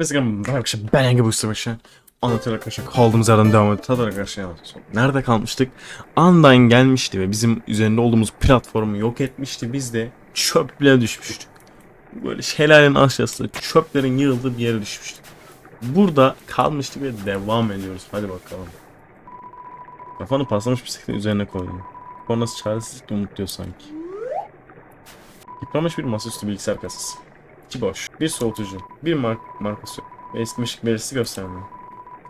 Instagram arkadaşlar ben Yenge bu arkadaşlar. Anlatıyor arkadaşlar kaldığımız yerden devam ediyor. Tadı arkadaşlar anlatıyor. Nerede kalmıştık? Undyne gelmişti ve bizim üzerinde olduğumuz platformu yok etmişti. Biz de çöplüğe düşmüştük. Böyle şelalenin aşağısı çöplerin yığıldığı bir yere düşmüştük. Burada kalmıştık ve devam ediyoruz. Hadi bakalım. Kafanı paslamış bisikletin üzerine koydum. Sonrası çaresizlikle umutluyor sanki. Yıpranmış bir masaüstü bilgisayar kasası. İki boş. Bir soğutucu. Bir mark markası ve eskimiş belirsiz göstermiyor.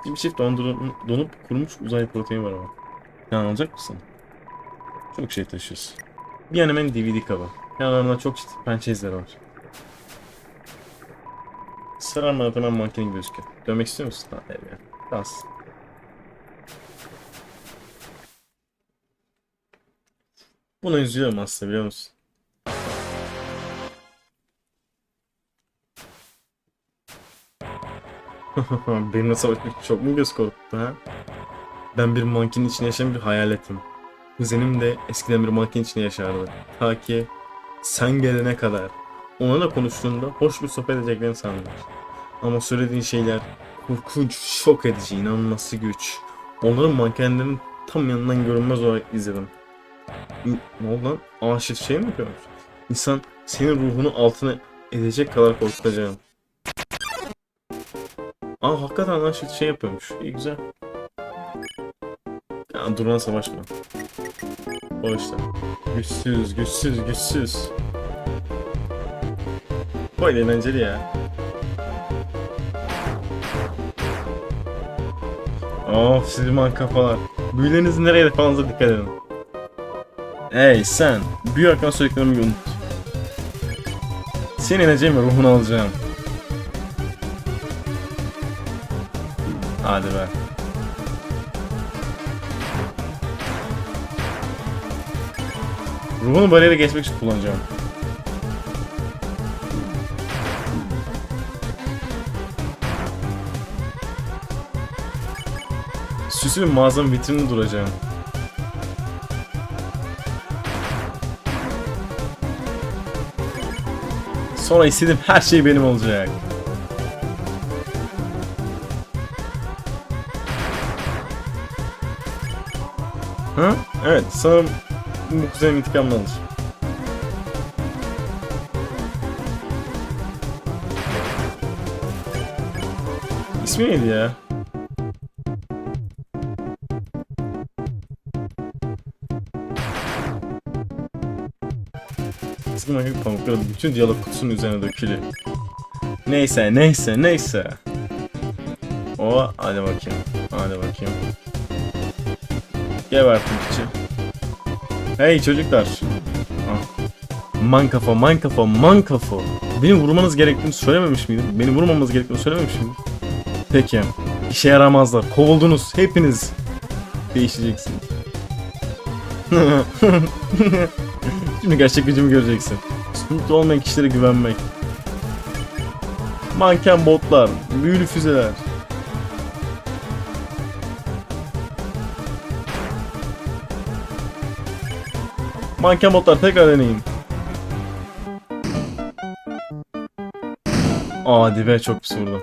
Bir çift dondurum, donup kurumuş uzay proteini var ama. Yani alacak mısın? Çok şey taşıyorsun. Bir hemen DVD kabı. Yanlarında çok ciddi pençe izleri var. Sararmadan hemen mankenin gözüküyor. Dönmek istiyor musun? Ha, evet. Bas. Buna üzülüyorum aslında biliyor musun? Benimle savaşmak çok mu göz korkuttu ha? Ben bir mankinin içinde yaşayan bir hayaletim. Kuzenim de eskiden bir mankinin içinde yaşardı. Ta ki sen gelene kadar. Onlarla konuştuğumda hoş bir sohbet edeceklerini sandım. Ama söylediğin şeyler korkunç, şok edici, inanılması güç. Onların mankenlerin tam yanından görünmez olarak izledim. Ne oldu lan? Aşık şey mi yapıyormuş? İnsan senin ruhunu altına edecek kadar korkutacağım. Aa hakikaten lan şey, şey yapıyormuş. İyi güzel. Ya duran savaşma. O işte. Güçsüz, güçsüz, güçsüz. Bu eğlenceli ya. Of Silman kafalar. Büyüleriniz nereye fazla dikkat edin. Hey sen, büyü hakkında söylediklerimi unut. Seni ineceğim ruhunu alacağım. Hadi be. Ruhunu bariyere geçmek için kullanacağım. Süslü bir mağazanın vitrininde duracağım. Sonra istediğim her şey benim olacak. Ha? Evet, sanırım bu kuzenin intikamını alır. İsmi neydi ya? Eski maket pamukları bütün diyalog kutusunun üzerine dökülüyor. Neyse, neyse, neyse. O, hadi bakayım. Hadi bakayım. İçi. Hey çocuklar. Man kafa, man kafa, man kafa. Beni vurmanız gerektiğini söylememiş miydim? Beni vurmamanız gerektiğini söylememiş miydim? Peki. İşe yaramazlar. Kovuldunuz. Hepiniz. Değişeceksiniz. Şimdi gerçek gücümü göreceksin. Mutlu olmayan kişilere güvenmek. Manken botlar, büyülü füzeler. Manken botlar tekrar deneyin. Hadi be çok pis vurdum.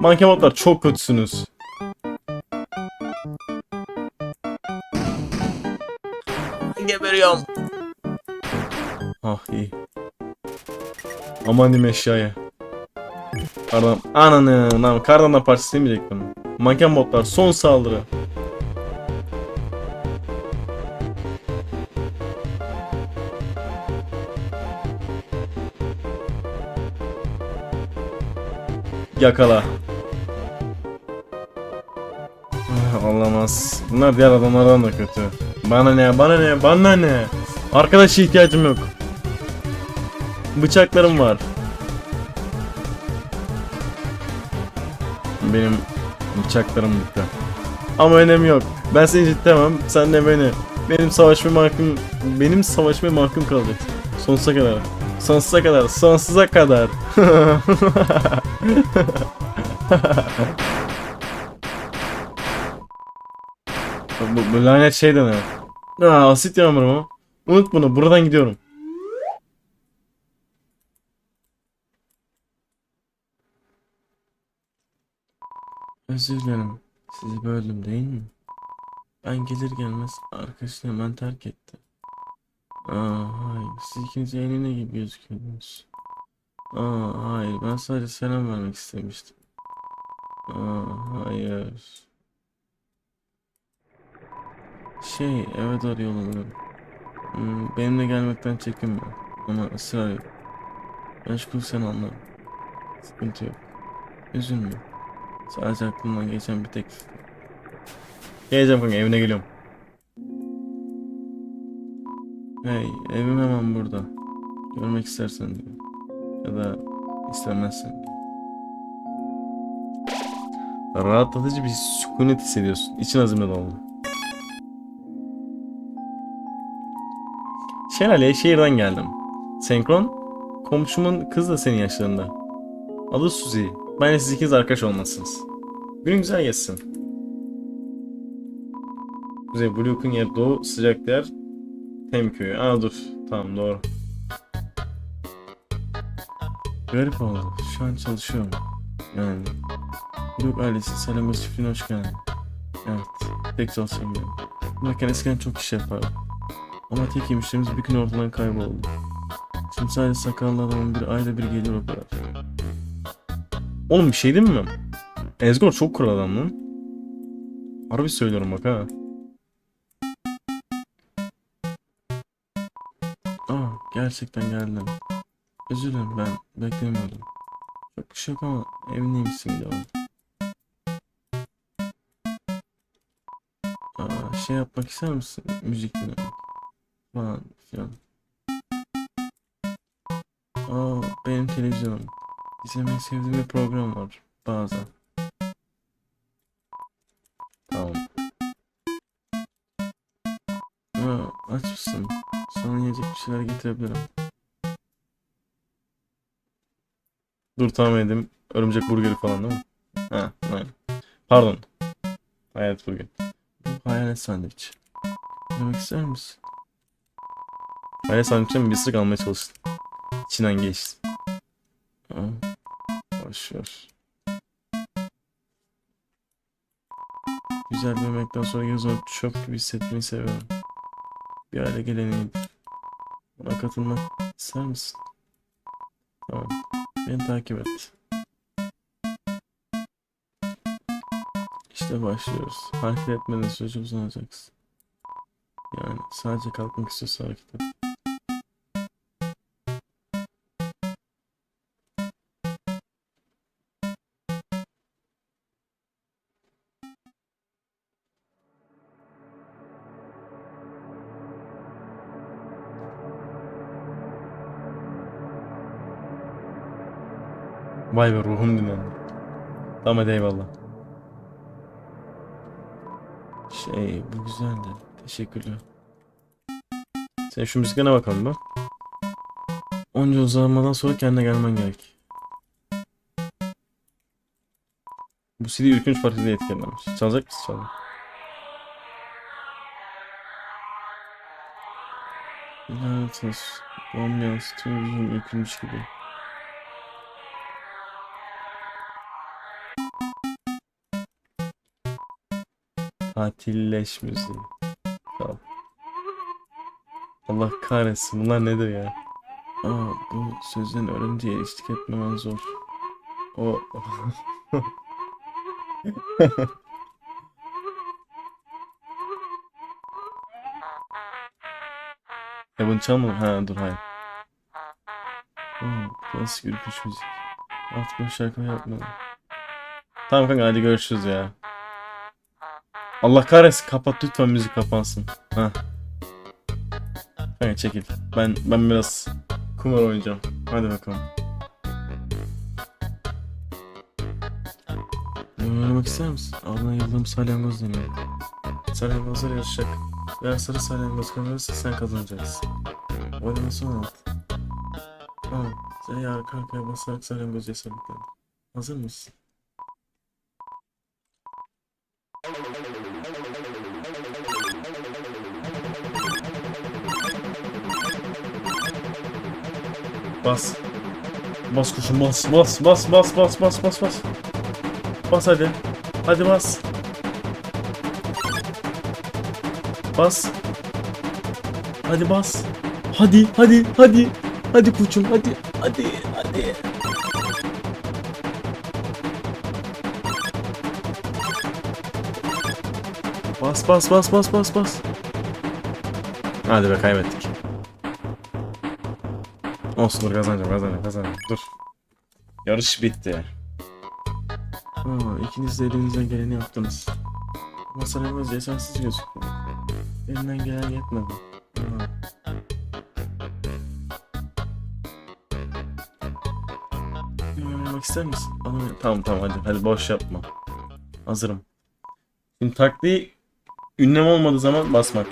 Manken botlar çok kötüsünüz. Geberiyorum. Ah iyi. Aman diyeyim eşyaya. Pardon. Ananı kardan partisi demeyecektim. Manken botlar son saldırı. Yakala. Ah, Olamaz. Bunlar diğer adamlardan da kötü. Bana ne, bana ne, bana ne? Arkadaşa ihtiyacım yok. Bıçaklarım var. Benim bıçaklarım bitti. Ama önemi yok. Ben seni ciddilemem, sen de beni. Benim savaşma mahkum, benim savaşma mahkum kalacaksın. Sonsuza kadar. Sonsuza kadar, sonsuza kadar. bu, bu lanet şey de ne? Aa, asit yağmuru mu? Unut bunu, buradan gidiyorum. Özür dilerim. Sizi böldüm değil mi? Ben gelir gelmez arkadaşını hemen terk etti. Aa hayır. Siz ikiniz eğlene gibi gözüküyordunuz. Aa hayır. Ben sadece selam vermek istemiştim. Aa hayır. Şey eve doğru yol alıyorum. Hmm, benimle gelmekten çekinme. Ama ısrar yok. Meşgul sen anlarım. Sıkıntı yok. Üzülme. Sadece aklımdan geçen bir tek Geleceğim kanka evine geliyorum. Hey evim hemen burada. Görmek istersen diyor. Ya da istemezsen diyor. Rahatlatıcı bir sükunet hissediyorsun. İçin azimle doldu. Şelale'ye şehirden geldim. Senkron, komşumun kızı da senin yaşlarında. Adı Suzy. Bence siz ikiniz arkadaş olmalısınız. Gün güzel geçsin. Kuzey Blue yer doğu sıcak yer Tem köyü. Aa dur. Tamam doğru. Garip oldu. Şu an çalışıyorum. Yani. Blue ailesi Salamos çiftliğine hoş geldin. Evet. Tek çalışamıyorum. Mekan eskiden çok iş yapardı. Ama tek yemişlerimiz bir gün ortadan kayboldu. Şimdi sadece sakallı adamın bir ayda bir geliyor o kadar. Oğlum bir şey değil mi? Ezgor çok kral adam lan. Harbi söylüyorum bak ha. Aa gerçekten geldin. Özür dilerim ben beklemiyordum. Çok yok ama evindeymişsin diyor. Aa şey yapmak ister misin? Müzik dinlemek falan filan. Aa benim televizyonum. İzlemeyi sevdiğim bir program var bazen. Dur. Örümcek burgeri falan değil mi? Ha, aynen. Pardon. Hayalet burger. Bu hayalet sandviç. Yemek ister misin? Hayalet sandviçten bir ısırık almaya çalıştım. İçinden geçti. Ver. Güzel bir yemekten sonra göz alıp çöp gibi hissetmeyi seviyorum. Bir aile geleneğidir. Buna katılmak ister misin? Tamam. Beni takip et. İşte başlıyoruz. Hareket etmeden sürece uzanacaksın. Yani sadece kalkmak istiyorsa hareket et. Vay be ruhum dinlendi. Tamam hadi eyvallah. Şey bu güzeldi. Teşekkürler. Sen şu müziklerine bakalım bak. Onca uzanmadan sonra kendine gelmen gerek. Bu CD ürkünç partide etkilenmiş. Çalacak mısın çalın? Lanet olsun. Bu ambiyans tüm ürkünmüş gibi. Tatilleş müziği. Tamam. Allah kahretsin bunlar nedir ya? Aa bu sözlerin örüntüye eşlik etmemen zor. O Ya bunu çalma. Ha dur hayır. Oo, klasik ürküş müzik. Artık bu şarkı yapmadım. Tamam kanka hadi görüşürüz ya. Allah kahretsin kapat lütfen müzik kapansın. Ha. Kanka çekil. Ben ben biraz kumar oynayacağım. Hadi bakalım. Oynamak ister misin? Adına yıldığım salyangoz deniyor. Salyangozlar yarışacak. Eğer sarı salyangoz kazanırsa sen kazanacaksın. Oynaması 16. Tamam. Z'ye arka arkaya basarak salyangoz hesapladın. Hazır mısın? Bas. Bas kuşum bas bas bas bas bas bas bas bas. Bas hadi. Hadi bas. Bas. Hadi bas. Hadi hadi hadi. Hadi koçum hadi hadi hadi. Bas bas bas bas bas bas. Hadi be kaybettik. Olsun dur kazanacağım kazanacağım kazanacağım. Dur. Yarış bitti. Aa, ikiniz de elinizden geleni yaptınız. Ama sana yetersiz gözüküyor. Elinden gelen yetmedi. Aa. Oynamak ister misin? Bana... Tamam tamam hadi hadi boş yapma. Hazırım. Şimdi taktiği ünlem olmadığı zaman basmak.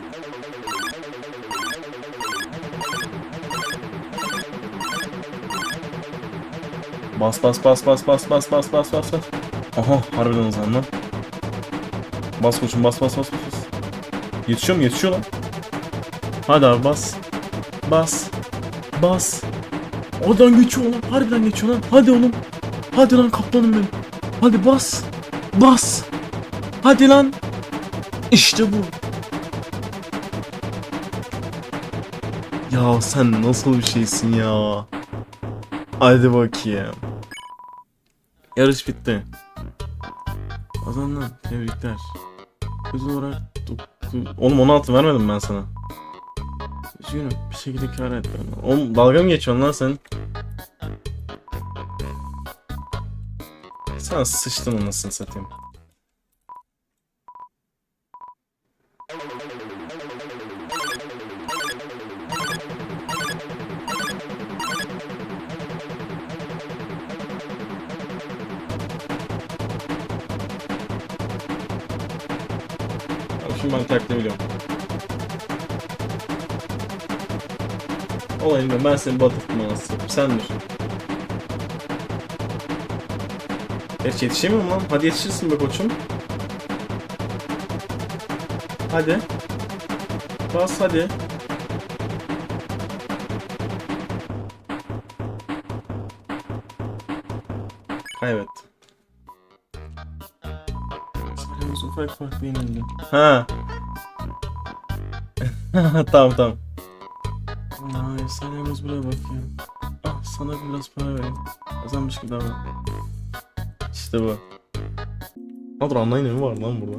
Bas bas bas bas bas bas bas bas bas bas. Aha harbiden hızlan lan. Bas koçum bas bas bas bas. Yetişiyor mu? Yetişiyor lan. Hadi abi bas. Bas. Bas. Oradan geçiyor lan. Harbiden geçiyor lan. Hadi oğlum. Hadi lan kaplanım benim. Hadi bas. Bas. Hadi lan. İşte bu. Ya sen nasıl bir şeysin ya? Hadi bakayım. Yarış bitti. Kazandın. Tebrikler. Ödül olarak... Oğlum 16 vermedim ben sana. Üzgünüm. Bir şekilde kar ettim. Oğlum dalga mı geçiyorsun lan sen? Sen sıçtın anasını satayım. Şimdi ben taktiği biliyorum. Olayım ben, ben seni batırtma nasıl? Sen düşün. Gerçi yetişemiyorum lan. Hadi yetişirsin be koçum. Hadi. Bas hadi. olsun farklı farklı yenildim. Ha. tamam tamam. Hayır sen yalnız buraya bak ya. Ah sana biraz para vereyim. Kazanmış gibi davran. İşte bu. Nadir online mi var lan burada?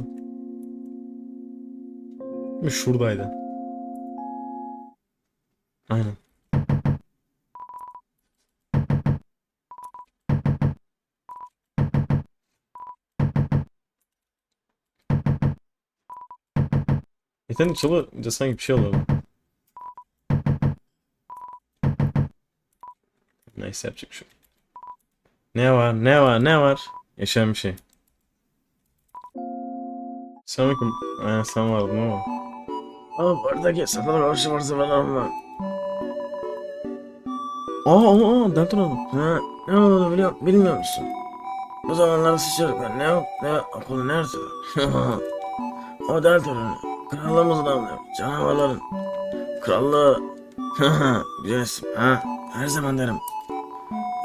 Şuradaydı. Aynen. Yetenek çalınca sanki bir şey. Neyse yapacak bir şey. Ne var ne var ne var? Yaşayan bir şey. Selamünaleyküm. Ee, sen vardın ama. Aa buradaki satılık hoş varsa ben almam. Aa aa aa Delton adam. Ha ne oldu biliyor, bilmiyor musun? Bu zamanlar sıçradık ne yok ne okulu nerede? o Delton'un krallığımızın adamı canavarların krallığı. Güzel isim ha her zaman derim.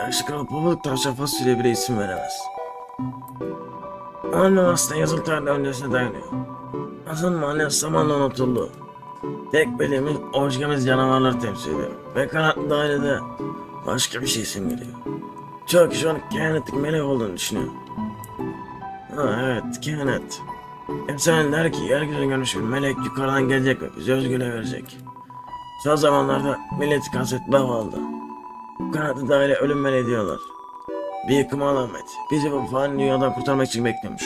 Yaşlı kral babalık tavşan fasulye bile isim veremez. Annem aslında yazılı tarihler öncesine dayanıyor. Asıl mahalle zamanla unutuldu. Tek belimiz oşkemiz canavarları temsil ediyor. Ve kanatlı dairede başka bir şey simgeliyor. Çok kişi onun kehanetlik melek olduğunu düşünüyor. Ha evet kehanet. Efsane der ki yeryüzünü görmüş bir melek yukarıdan gelecek ve bizi özgürlüğe verecek. Son zamanlarda milleti kasvet aldı. Kanatlı daire ölüm meleği diyorlar. Bir yıkım alamet. Bizi bu fani dünyadan kurtarmak için bekliyormuş.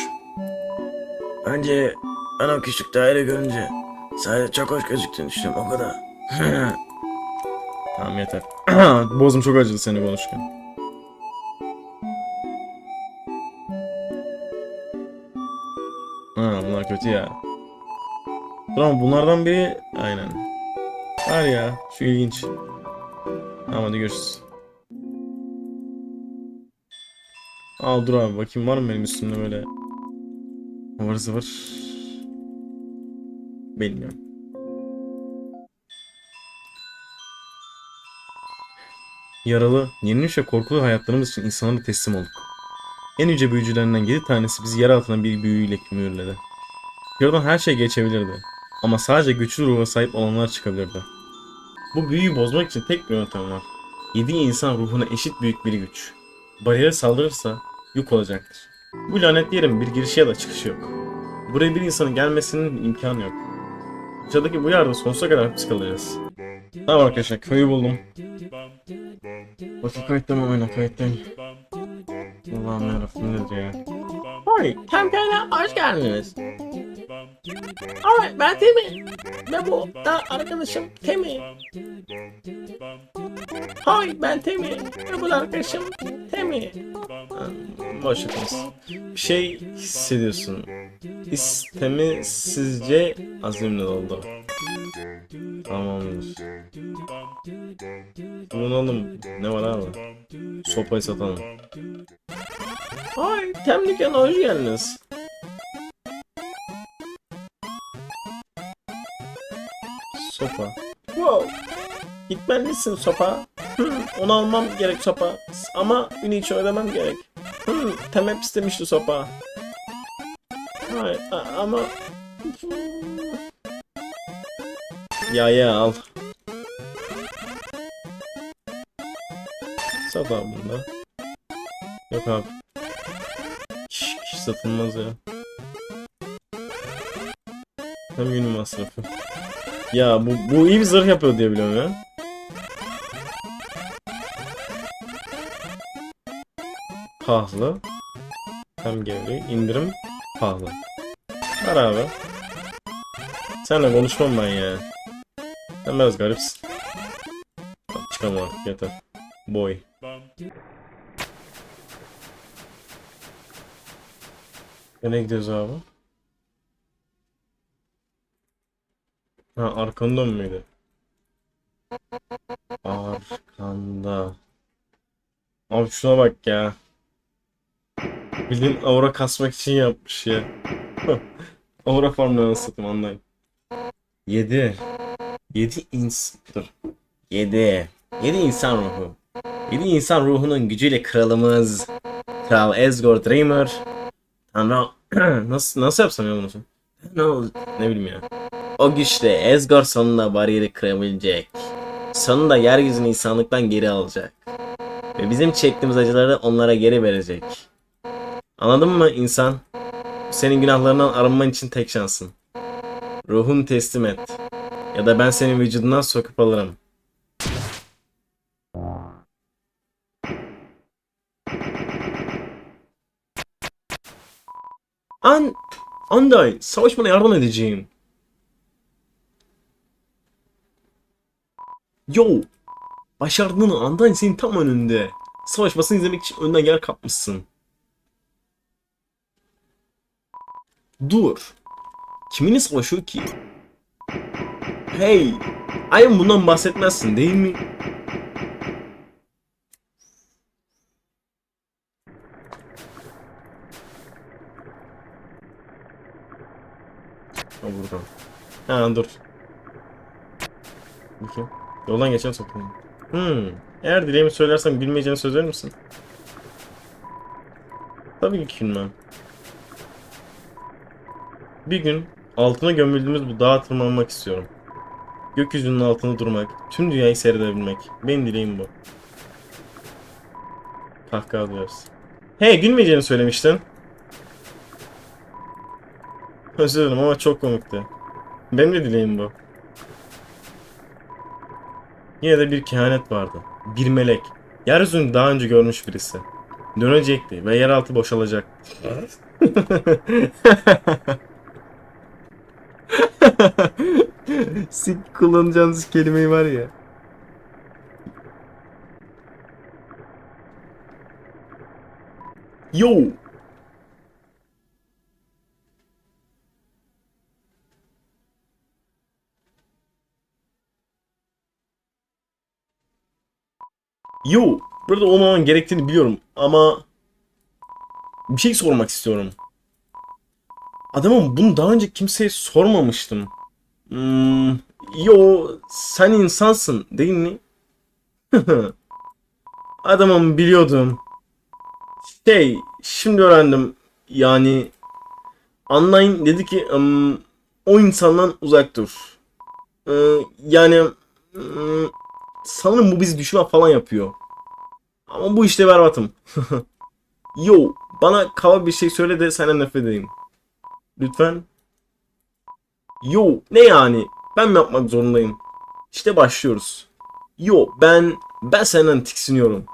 Önce ben o küçük daire görünce sadece çok hoş gözüktüğünü düşündüm o kadar. tamam yeter. Boğazım çok acıdı seni konuşurken. Kötü ya. Ama bunlardan biri aynen. Var ya şu ilginç. Tamam hadi görüşürüz. Al dur abi bakayım var mı benim üstümde böyle ıvır zıvır. Bilmiyorum. Yaralı, yenilmiş ve korkulu hayatlarımız için insanlara teslim olduk. En yüce büyücülerinden 7 tanesi bizi yer altına bir büyüyle mühürledi. Yaradan her şey geçebilirdi. Ama sadece güçlü ruha sahip olanlar çıkabilirdi. Bu büyüyü bozmak için tek bir yöntem var. 7 insan ruhuna eşit büyük bir güç. Bariyere saldırırsa yok olacaktır. Bu lanet yerin bir girişi ya da çıkışı yok. Buraya bir insanın gelmesinin imkanı yok. Aşağıdaki bu yerde sonsuza kadar hapis kalacağız. Tamam arkadaşlar köyü buldum. Bakın kayıttayım oyuna kayıttayım. Allah'ım yarabbim nedir ya. Hay, kampanya hoş geldiniz. Evet, ben Temi. Ve bu da arkadaşım Temi. Hay, ben Temi. Ve bu da arkadaşım Temi. Boş yapınız. Bir şey hissediyorsun. İstemi sizce azimle doldu. Tamamdır. Bulunalım. Ne var abi? Sopayı satalım. Hay, Tem dükkana hoş geldiniz. Sopa. Wow. Gitmelisin sopa. Hmm, onu almam gerek sopa. Ama ünü için ödemem gerek. Hmm, Tem hep istemişti sopa. Hay, a- ama... Ya ya al. Abi bunda. Yok abi. Kişi satılmaz ya. Hem günü masrafı. Ya bu, bu iyi bir zırh yapıyor diye biliyorum ya. Pahalı. Hem gevri. indirim pahalı. Var abi. Senle konuşmam ben ya. Sen biraz garipsin. Çıkalım artık yeter. Boy. Nereye gidiyoruz abi? Ha arkandan mıydı? Arkanda. Abi şuna bak ya. Bildiğin aura kasmak için yapmış ya. aura farmlarını satayım anlayın. 7. 7 ins... Dur. 7. 7 insan ruhu. 7 insan ruhunun gücüyle kralımız Kral Asgore Dreamer Tanrı nasıl nasıl yapsam ya bunu? Ne, ol- ne bileyim ya. O güçle Asgore sonunda bariyeri kırabilecek. Sonunda yeryüzünü insanlıktan geri alacak. Ve bizim çektiğimiz acıları onlara geri verecek. Anladın mı insan? Senin günahlarından arınman için tek şansın. Ruhunu teslim et. Ya da ben senin vücudundan sokup alırım. An... Anday, savaşmana yardım edeceğim. Yo! Başardığını Anday senin tam önünde. Savaşmasını izlemek için önden yer kapmışsın. Dur. Kiminle savaşıyor ki? Hey! Ayın bundan bahsetmezsin değil mi? O buradan. Ha dur. Bakayım. Yoldan geçen sokayım. Hmm. Eğer dileğimi söylersem bilmeyeceğini söz verir misin? Tabii ki bilmem. Bir gün altına gömüldüğümüz bu dağa tırmanmak istiyorum. Gökyüzünün altında durmak, tüm dünyayı seyredebilmek. Benim dileğim bu. Kahkaha duyarız. Hey gülmeyeceğini söylemiştin. Özür dilerim ama çok komikti. Benim de dileğim bu. Yine de bir kehanet vardı. Bir melek. Yeryüzünü daha önce görmüş birisi. Dönecekti ve yeraltı boşalacak. Sik kullanacağınız kelimeyi var ya. Yo! Yo! Burada olmaman gerektiğini biliyorum ama bir şey sormak istiyorum. Adamım bunu daha önce kimseye sormamıştım. Hmm, yo sen insansın değil mi? Adamım biliyordum. Şey şimdi öğrendim. Yani Online dedi ki "Im, o insandan uzak dur. Ee, yani ım, sanırım bu bizi düşman falan yapıyor. Ama bu işte berbatım. Yo bana kaba bir şey söyle de senden nefret edeyim. Lütfen. Yo ne yani? Ben mi yapmak zorundayım? İşte başlıyoruz. Yo ben ben senden tiksiniyorum.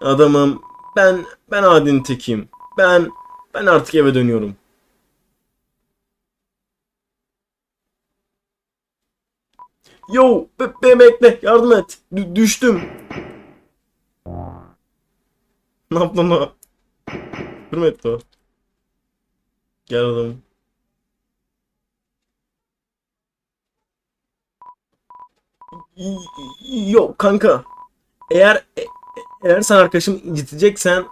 Adamım ben ben adinin tekiyim. Ben ben artık eve dönüyorum. Yo be, be- bekle yardım et. Dü- düştüm. Ne yaptın? Küfür mü etti o? Gel y- Yok kanka. Eğer e- eğer sen arkadaşımı inciteceksen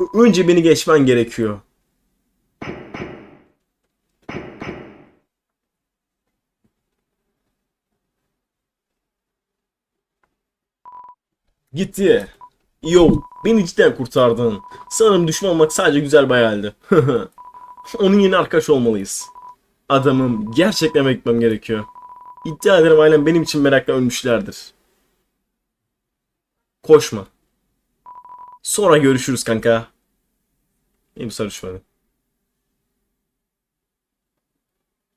ö- önce beni geçmen gerekiyor. Gitti. Yo, beni cidden kurtardın. Sanırım düşman olmak sadece güzel bir hayaldi. Onun yeni arkadaş olmalıyız. Adamım, gerçekten eve gerekiyor. İddia ederim ailem benim için merakla ölmüşlerdir. Koşma. Sonra görüşürüz kanka. Benim sarışmadı.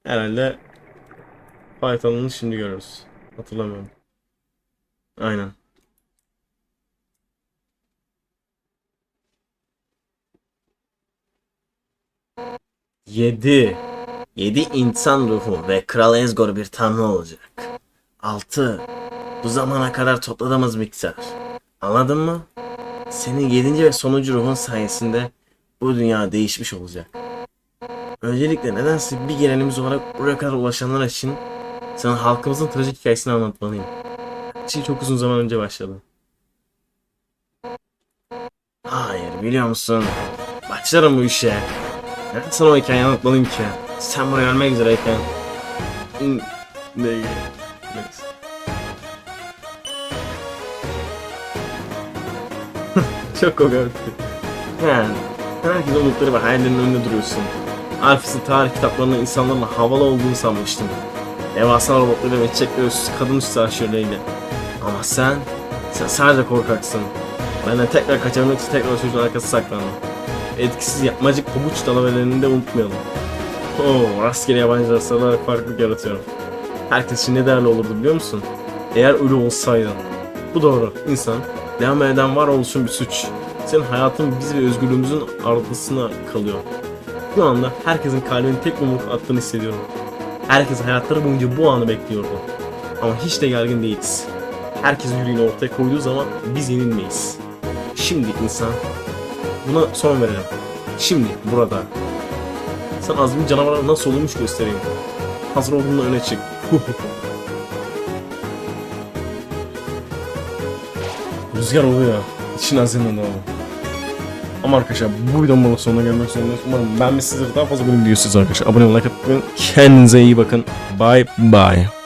Herhalde alanını şimdi görürüz. Hatırlamıyorum. Aynen. 7. 7 insan ruhu ve Kral Ezgor bir tanrı olacak. 6. Bu zamana kadar topladığımız miktar. Anladın mı? Senin 7. ve sonuncu ruhun sayesinde bu dünya değişmiş olacak. Öncelikle nedense bir gelenimiz olarak buraya kadar ulaşanlar için sana halkımızın trajik hikayesini anlatmalıyım. Şey çok uzun zaman önce başladı. Hayır biliyor musun? Başlarım bu işe. Neden sana o hikayeyi anlatmalıyım ki? Sen buraya ölmek üzereyken. Hmm, Ne? Çok komik. Yani herkes umutları ve hayallerinin önünde duruyorsun. Alfis'in tarih kitaplarında insanların havalı olduğunu sanmıştım. Devasa robotları ve çiçekleri üstü kadın üstü aşırılığıyla. Ama sen, sen sadece korkaksın. Benden tekrar kaçabilmek için tekrar çocuğun arkası saklandım etkisiz yapmacık pabuç dalavelerini de unutmayalım. Oo, rastgele yabancı rastalar farklılık yaratıyorum. Herkes için ne değerli olurdu biliyor musun? Eğer ölü olsaydın. Bu doğru. İnsan, devam eden varoluşun bir suç. Senin hayatın biz ve özgürlüğümüzün ardısına kalıyor. Şu anda herkesin kalbinin tek yumruk attığını hissediyorum. Herkes hayatları boyunca bu anı bekliyordu. Ama hiç de gergin değiliz. Herkes yüreğini ortaya koyduğu zaman biz yenilmeyiz. Şimdi insan Buna son verelim. Şimdi burada. Sen azmin canavarlar nasıl olmuş göstereyim. Hazır olduğunda öne çık. Rüzgar oluyor. İçin azimle doğru. Ama arkadaşlar bu videonun burada sonuna gelmek zorundayız. Umarım beğenmişsinizdir. Daha fazla bölüm diyorsunuz arkadaşlar. Abone olmayı, like atmayı. Kendinize iyi bakın. Bye bye.